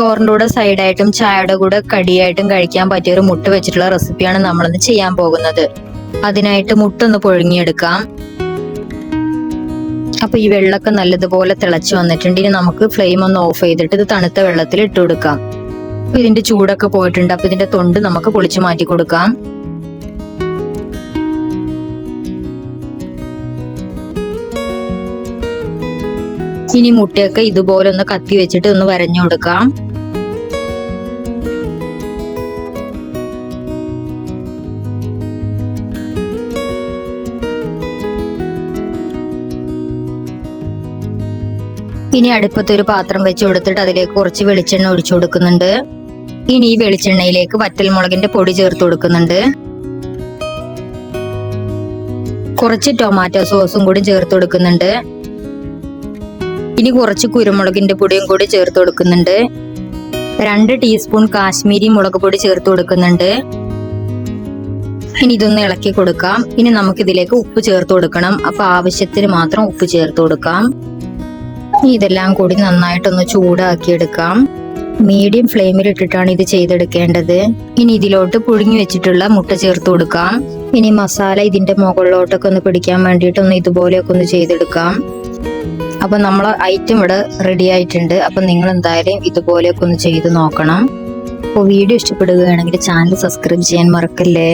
ചോറിന്റെ കൂടെ സൈഡായിട്ടും ചായയുടെ കൂടെ കടിയായിട്ടും കഴിക്കാൻ പറ്റിയ ഒരു മുട്ട വെച്ചിട്ടുള്ള റെസിപ്പിയാണ് നമ്മളിന്ന് ചെയ്യാൻ പോകുന്നത്. അതിനായിട്ട് മുട്ട ഒന്ന് പുഴുങ്ങിയെടുക്കാം. അപ്പൊ ഈ വെള്ളമൊക്കെ നല്ലതുപോലെ തിളച്ചു വന്നിട്ടുണ്ട്. ഇനി നമുക്ക് ഫ്ലെയിം ഒന്ന് ഓഫ് ചെയ്തിട്ട് ഇത് തണുത്ത വെള്ളത്തിൽ ഇട്ട് കൊടുക്കാം. അപ്പൊ ഇതിന്റെ ചൂടൊക്കെ പോയിട്ടുണ്ട്. അപ്പൊ ഇതിന്റെ തൊണ്ട് നമുക്ക് പൊളിച്ചു മാറ്റി കൊടുക്കാം. ഇനി മുട്ടയൊക്കെ ഇതുപോലെ ഒന്ന് കത്തി വെച്ചിട്ട് ഒന്ന് വരഞ്ഞു കൊടുക്കാം. ഇനി അടുപ്പത്ത് ഒരു പാത്രം വെച്ച് കൊടുത്തിട്ട് അതിലേക്ക് കുറച്ച് വെളിച്ചെണ്ണ ഒഴിച്ചു കൊടുക്കുന്നുണ്ട്. ഇനി ഈ വെളിച്ചെണ്ണയിലേക്ക് വറ്റൽമുളകിന്റെ പൊടി ചേർത്ത് കൊടുക്കുന്നുണ്ട്. കുറച്ച് ടൊമാറ്റോ സോസും കൂടി ചേർത്ത് കൊടുക്കുന്നുണ്ട്. ഇനി കുറച്ച് കുരുമുളകിന്റെ പൊടിയും കൂടി ചേർത്ത് കൊടുക്കുന്നുണ്ട്. രണ്ട് ടീസ്പൂൺ കാശ്മീരി മുളക് പൊടി ചേർത്ത് കൊടുക്കുന്നുണ്ട്. ഇനി ഇതൊന്ന് ഇളക്കി കൊടുക്കാം. ഇനി നമുക്ക് ഇതിലേക്ക് ഉപ്പ് ചേർത്ത് കൊടുക്കണം. അപ്പൊ ആവശ്യത്തിന് മാത്രം ഉപ്പ് ചേർത്ത് കൊടുക്കാം. ഇതെല്ലാം കൂടി നന്നായിട്ടൊന്ന് ചൂടാക്കി എടുക്കാം മീഡിയം ഫ്ലെയിമിൽ ഇട്ടിട്ടാണ് ഇത് ചെയ്തെടുക്കേണ്ടത്. ഇനി ഇതിലോട്ട് പുഴുങ്ങി വെച്ചിട്ടുള്ള മുട്ട ചേർത്ത് കൊടുക്കാം. ഇനി മസാല ഇതിന്റെ മുകളിലോട്ടൊക്കെ ഒന്ന് പിടിക്കാൻ വേണ്ടിയിട്ട് ഒന്ന് ഇതുപോലെയൊക്കെ ഒന്ന് ചെയ്തെടുക്കാം. അപ്പൊ നമ്മളെ ഐറ്റം ഇവിടെ റെഡി ആയിട്ടുണ്ട്. അപ്പൊ നിങ്ങൾ എന്തായാലും ഇതുപോലെയൊക്കെ ഒന്ന് ചെയ്ത് നോക്കണം. അപ്പോൾ വീഡിയോ ഇഷ്ടപ്പെടുകയാണെങ്കിൽ ചാനൽ സബ്സ്ക്രൈബ് ചെയ്യാൻ മറക്കല്ലേ?